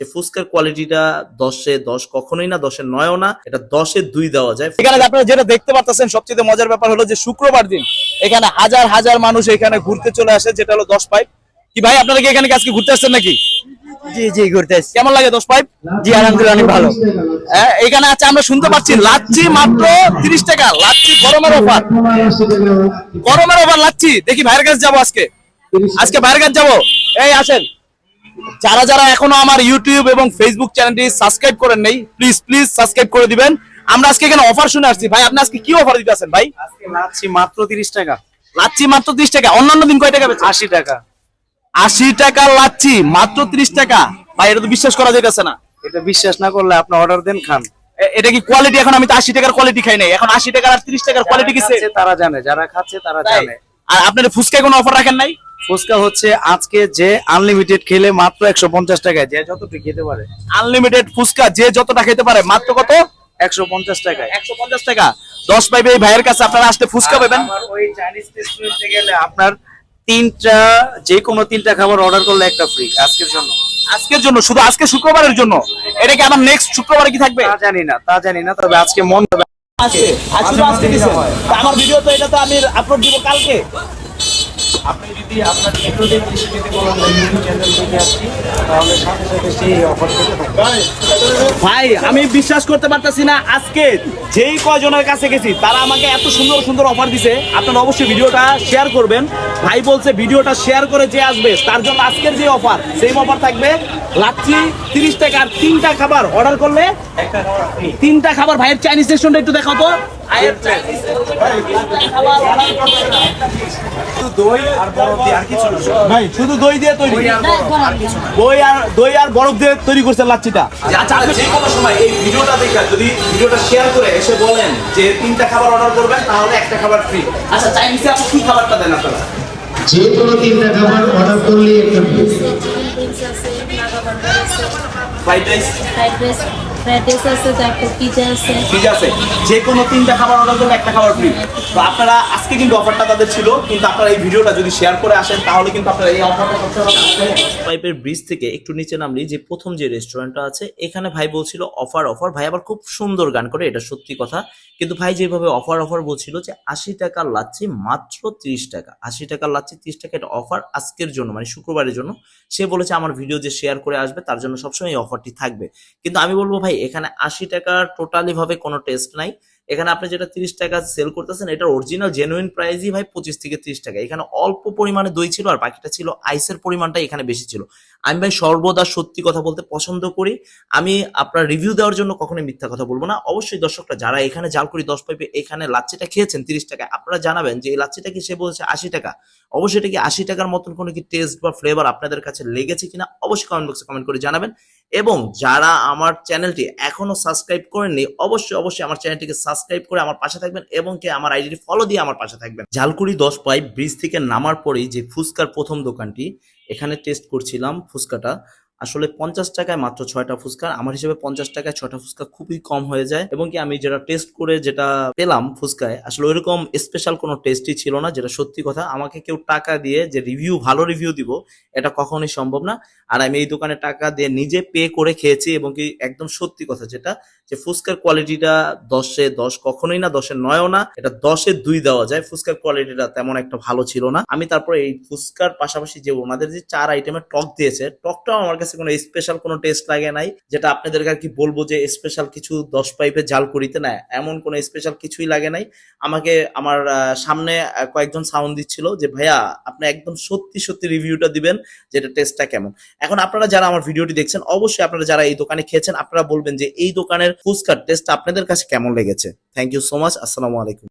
যে ফুচকার কোয়ালিটিটা দশে দশ কখনোই না দশের নয়ও না এটা দশে দুই দেওয়া যায়। এখানে আপনারা যেটা দেখতে পাচ্ছেন সবচেয়ে মজার ব্যাপার হলো যে শুক্রবার দিন এখানে হাজার হাজার মানুষ এখানে ঘুরতে চলে আসে যেটা হলো দশ পাইপ কি ভাই আপনারা কি এখানে কি আজকে ঘুরতে আসছেন নাকি? জি জি ঘুরতে। কেমন লাগে দশ পাইপ জি আলহামদুলিল্লাহ অনেক ভালো। হ্যাঁ, এখানে আছে আমরা শুনতে পাচ্ছি লাচ্ছি মাত্র তিরিশ টাকা লাচ্ছি গরমের অফার গরমের অফার লাচ্ছি। দেখি ভাইয়ের কাছে যাব আজকে। আজকে ভাইয়ের কাছে যাব। এই আসেন। যারা যারা এখনও আমার ইউটিউব এবং ফেসবুক চ্যানেলটি সাবস্ক্রাইব করেন নেই প্লিজ প্লিজ সাবস্ক্রাইব করে দিবেন। আমরা আজকে এখানে অফার শুনে আসছি। ভাই আপনি আজকে কি অফার দিতে আছেন ভাই? আজকে লাচ্ছি মাত্র তিরিশ টাকা। লাচ্ছি মাত্র ত্রিশ টাকা। অন্যান্য দিন কয় টাকা বেচে আশি টাকা। আশি টাকা লাচ্ছি মাত্র ত্রিশ টাকা। ভাই এটা তো বিশ্বাস করা যাইতেছে না। এটা বিশ্বাস না করলে আপনি অর্ডার দেন খান। এটা কি কোয়ালিটি এখন আমি তো আশি টাকার কোয়ালিটি খাই নাই। এখন আশি টাকার আর ত্রিশ টাকার কোয়ালিটি কিসে তারা জানে। যারা খাচ্ছে তারা জানে। আর আপনার ফুচকায় কোনো অফার রাখেন নাই? ফুচকা হচ্ছে আজকে যে আনলিমিটেড খেলে মাত্র একশো পঞ্চাশ টাকায় যে যতটুকু খেতে পারে। আনলিমিটেড ফুচকা যে যতটা খেতে পারে মাত্র কত? একশো পঞ্চাশ টাকায়। একশো পঞ্চাশ টাকা। দশ পাইবে এই ভাইয়ের কাছে আপনারা আসতে ফুচকা পাবেন। ওই চাইনিজ রেস্টুরেন্টে গেলে আপনার তিনটা যে কোনো তিনটা খাবার অর্ডার করলে একটা ফ্রি আজকের জন্য। আজকের জন্য শুধু আজকে শুক্রবারের জন্য? এটা কি আমার নেক্সট শুক্রবারে কি থাকবে? তা জানি না তা জানি না তবে আজকে মন আজকে আজকে। আমার ভিডিও তো এটা তো আমি আপলোড দিব কালকে। আপনি যদি আপনার ভিডিওতে এসে যদি বলেন ইউটিউব চ্যানেল থেকে আসছি তাহলে সাথে সাথে সেই অফার পেতে ভাই আমি বিশ্বাস করতে পারতেছি না। আজকে যেই কয়জনের কাছে গেছি তারা আমাকে এত সুন্দর সুন্দর অফার দিছে। আপনারা অবশ্যই ভিডিওটা শেয়ার করবেন। ভাই বলছে ভিডিওটা শেয়ার করে যে আসবে তার জন্য আজকের যে অফার সেই অফার থাকবে লাচ্ছি তিরিশ টাকার তিনটা খাবার অর্ডার করলে তিনটা খাবার ভাইয়ের চাইনিজ রেস্টুরেন্ট একটু দেখাও তো। ভাই শুধু দই দিয়ে তৈরি। দই আর দই আর বরফ দিয়ে তৈরি করছে লাচ্ছিটা। আচ্ছা যে কোনো সময় এই ভিডিওটা দেখে যদি ভিডিওটা শেয়ার করে এসে বলেন যে তিনটা খাবার অর্ডার করবেন তাহলে একটা খাবার ফ্রি আচ্ছা চাইনিজে আপনি কি খাবারটা দেন আপনারা? যে কোনো তিনটা খাবার অর্ডার করলে একটা fried rice fried rice fried rice আছে তারপর পিজা আছে ঠিক আছে যে কোনো তিনটা খাবার অর্ডার করলে একটা খাবার ফ্রি তো আপনারা আজকে কিন্তু অফারটা তাদের ছিল কিন্তু আপনারা এই ভিডিওটা যদি শেয়ার করে আসেন তাহলে কিন্তু আপনারা এই অফারটা করতে পারবেন। পাইপের ব্রিজ থেকে একটু নিচে নামলি যে প্রথম যে রেস্টুরেন্টটা আছে এখানে ভাই বলছিল অফার অফার ভাই আবার খুব সুন্দর গান করে এটা সত্যি কথা। কিন্তু ভাই যেভাবে অফার অফার বলছিল যে আশি টাকার লাচ্ছি মাত্র ত্রিশ টাকা। আশি টাকার লাচ্ছি ত্রিশ টাকা এটা অফার আজকের জন্য মানে শুক্রবারের জন্য। সে বলেছে আমার ভিডিও যে শেয়ার করে আসবে তার জন্য সবসময় এই অফারটি থাকবে। কিন্তু আমি বলব ভাই এখানে আশি টাকার টোটালি ভাবে কোনো টেস্ট নাই। এখানে আপনি যেটা তিরিশ টাকা সেল করতেছেন, এটার অরিজিনাল জেনুইন প্রাইসই ভাই পঁচিশ থেকে ত্রিশ টাকা। এখানে অল্প পরিমাণে দই ছিল আর বাকিটা ছিল আইসের পরিমাণটা এখানে বেশি ছিল। আমি ভাই সর্বদা সত্যি কথা বলতে পছন্দ করি। আমি আপনার রিভিউ দেওয়ার জন্য কখনোই মিথ্যা কথা বলব না। অবশ্যই দর্শকরা যারা এখানে জাল করি দশ পাইপে এখানে লাচ্ছিটা খেয়েছেন তিরিশ টাকা আপনারা জানাবেন যে এই লাচ্ছিটা কি সে বলছে আশি টাকা। অবশ্যই এটা কি আশি টাকার মতন কোনো কি টেস্ট বা ফ্লেভার আপনাদের কাছে লেগেছে কিনা অবশ্যই কমেন্ট বক্সে কমেন্ট করে জানাবেন। এবং যারা আমার চ্যানেলটি এখনও সাবস্ক্রাইব করেননি, অবশ্যই অবশ্যই আমার চ্যানেলটিকে সাবস্ক্রাইব করে আমার পাশে থাকবেন এবং কি আমার আইডিটি ফলো দিয়ে আমার পাশে থাকবেন। ঝালকুড়ি দশ পাইপ ব্রিজ থেকে নামার পরেই যে ফুচকার প্রথম দোকানটি, এখানে টেস্ট করছিলাম ফুচকাটা। আসলে পঞ্চাশ টাকায় মাত্র ছয়টা ফুচকা আমার হিসেবে পঞ্চাশ টাকায় ছয়টা ফুচকা খুবই কম হয়ে যায়। এবং কি আমি যেটা টেস্ট করে যেটা পেলাম ফুচকায়, আসলে ওইরকম স্পেশাল কোনো টেস্টই ছিল না, যেটা সত্যি কথা। আমাকে কেউ টাকা দিয়ে যে রিভিউ ভালো রিভিউ দিব, এটা কখনোই সম্ভব না। আর আমি এই দোকানে টাকা দিয়ে নিজে পে করে খেয়েছি এবং কি একদম সত্যি কথা যেটা, যে ফুচকার কোয়ালিটিটা দশে দশ, কখনোই না দশের নয়ও না, এটা দশে দুই দেওয়া যায়। ফুচকার কোয়ালিটিটা তেমন একটা ভালো ছিল না। আমি তারপরে এই ফুচকার পাশাপাশি যে ওনাদের যে চার আইটেমের টক দিয়েছে, টকটাও আমার কাছে কোনো স্পেশাল কোনো টেস্ট লাগে নাই, যেটা আপনাদেরকে আর কি বলব যে স্পেশাল কিছু দশ পাইপে জাল করিতে না, এমন কোনো স্পেশাল কিছুই লাগে নাই। আমাকে আমার সামনে কয়েকজন সাউন্ড দিচ্ছিল যে, ভাইয়া, আপনি একদম সত্যি সত্যি রিভিউটা দিবেন যেটা টেস্টটা কেমন? এখন আপনারা যারা আমার ভিডিওটি দেখছেন, অবশ্যই আপনারা যারা এই দোকানে খেয়েছেন, আপনারা বলবেন যে, এই দোকানের ফুচকার টেস্ট আপনাদের কাছে কেমন লেগেছে? থ্যাংক ইউ সো মাচ আসসালামু আলাইকুম।